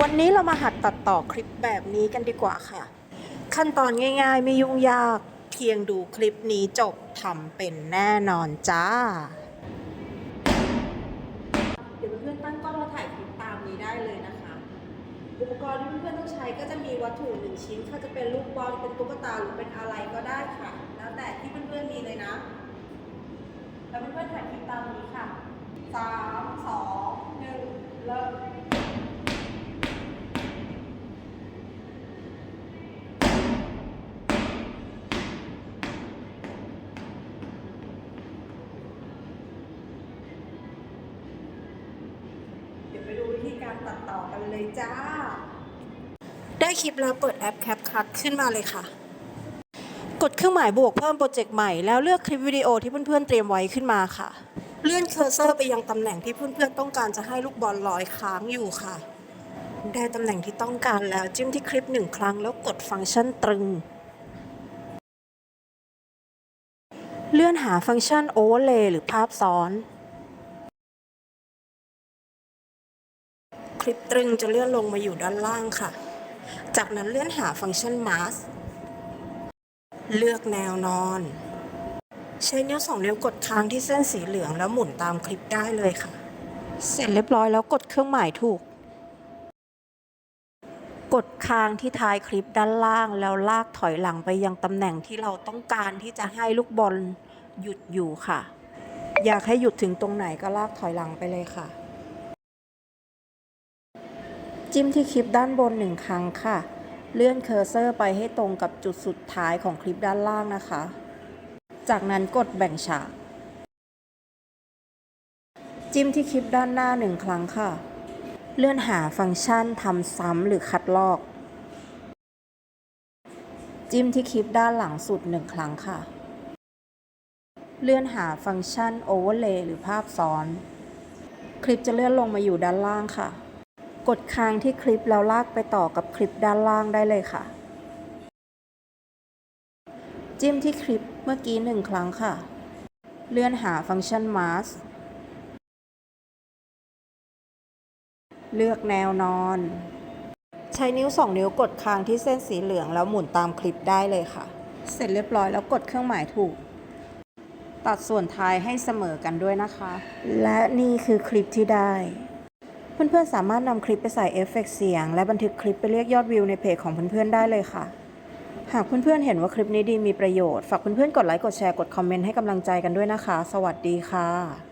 วันนี้เรามาหัดตัดต่อคลิปแบบนี้กันดีกว่าค่ะ ขั้นตอนง่าย ๆ ไม่ยุ่งยาก เพียงดูคลิปนี้จบทำเป็นแน่นอนจ้า เดี๋ยวเพื่อนๆตั้งกล้องแล้วถ่ายคลิปตามนี้ได้เลยนะคะ อุปกรณ์ที่เพื่อนๆต้องใช้ก็จะมีวัตถุหนึ่งชิ้นก็จะเป็นลูกบอลเป็นตุ๊กตาหรือเป็นอะไรก็ได้ค่ะ แล้วแต่ที่เพื่อนๆมีเลยนะ แล้วเพื่อนๆถ่ายคลิปตามนี้ค่ะสามสองหนึ่งเริ่ม เดี๋ยวไปดูวิธี การตัดต่อกันเลยจ้า ได้คลิปแล้วเปิดแอป CapCut ขึ้นมาเลยค่ะ กดเครื่องหมายบวกเพิ่มโปรเจกต์ใหม่แล้วเลือกคลิปวิดีโอที่เพื่อนๆเตรียมไว้ขึ้นมาค่ะ เลื่อนเคอร์เซอร์ไปยังตำแหน่งที่เพื่อนๆต้องการจะให้ลูกบอลลอยค้างอยู่ค่ะ ได้ตำแหน่งที่ต้องการแล้วจิ้มที่คลิปหนึ่งครั้งแล้วกดฟังก์ชันตรึงเลื่อนหาฟังก์ชัน Overlay หรือภาพซ้อน คลิปตรึงจะเลื่อนลงมาอยู่ด้านล่างค่ะ จากนั้นเลื่อนหาฟังก์ชัน Mask เลือกแนวนอน ใช้นิ้วสองนิ้วกดค้างที่เส้นสีเหลืองแล้วหมุนตามคลิปได้เลยค่ะ เสร็จเรียบร้อยแล้วกดเครื่องหมายถูก กดค้างที่ท้ายคลิปด้านล่างแล้วลากถอยหลังไปยังตำแหน่งที่เราต้องการที่จะให้ลูกบอลหยุดอยู่ค่ะ อยากให้หยุดถึงตรงไหนก็ลากถอยหลังไปเลยค่ะ จิ้มที่คลิปด้านบนหนึ่งครั้งค่ะ เลื่อนเคอร์เซอร์ไปให้ตรงกับจุดสุดท้ายของคลิปด้านล่างนะคะ จากนั้นกดแบ่งฉาก จิ้มที่คลิปด้านหน้าหนึ่งครั้งค่ะ เลื่อนหาฟังก์ชันทำซ้ำหรือคัดลอก จิ้มที่คลิปด้านหลังสุดหนึ่งครั้งค่ะ เลื่อนหาฟังก์ชัน Overlay หรือภาพซ้อน คลิปจะเลื่อนลงมาอยู่ด้านล่างค่ะ กดค้างที่คลิปแล้วลากไปต่อกับคลิปด้านล่างได้เลยค่ะ จิ้มที่คลิปเมื่อกี้หนึ่งครั้งค่ะ เลื่อนหาฟังก์ชัน Mask เลือกแนวนอน ใช้นิ้ว 2 นิ้วกดค้างที่เส้นสีเหลืองแล้วหมุนตามคลิปได้เลยค่ะ เสร็จเรียบร้อยแล้วกดเครื่องหมายถูก ตัดส่วนท้ายให้เสมอกันด้วยนะคะ และนี่คือคลิปที่ได้ เพื่อนๆ สามารถนำคลิปไปใส่เอฟเฟกต์เสียง และบันทึกคลิปไปเรียกยอดวิวในเพจของเพื่อนๆ ได้เลยค่ะ หากเพื่อนๆ เห็นว่าคลิปนี้ดีมีประโยชน์ ฝากเพื่อนๆ กดไลค์ กดแชร์ กดคอมเมนต์ให้กำลังใจกันด้วยนะคะ สวัสดีค่ะ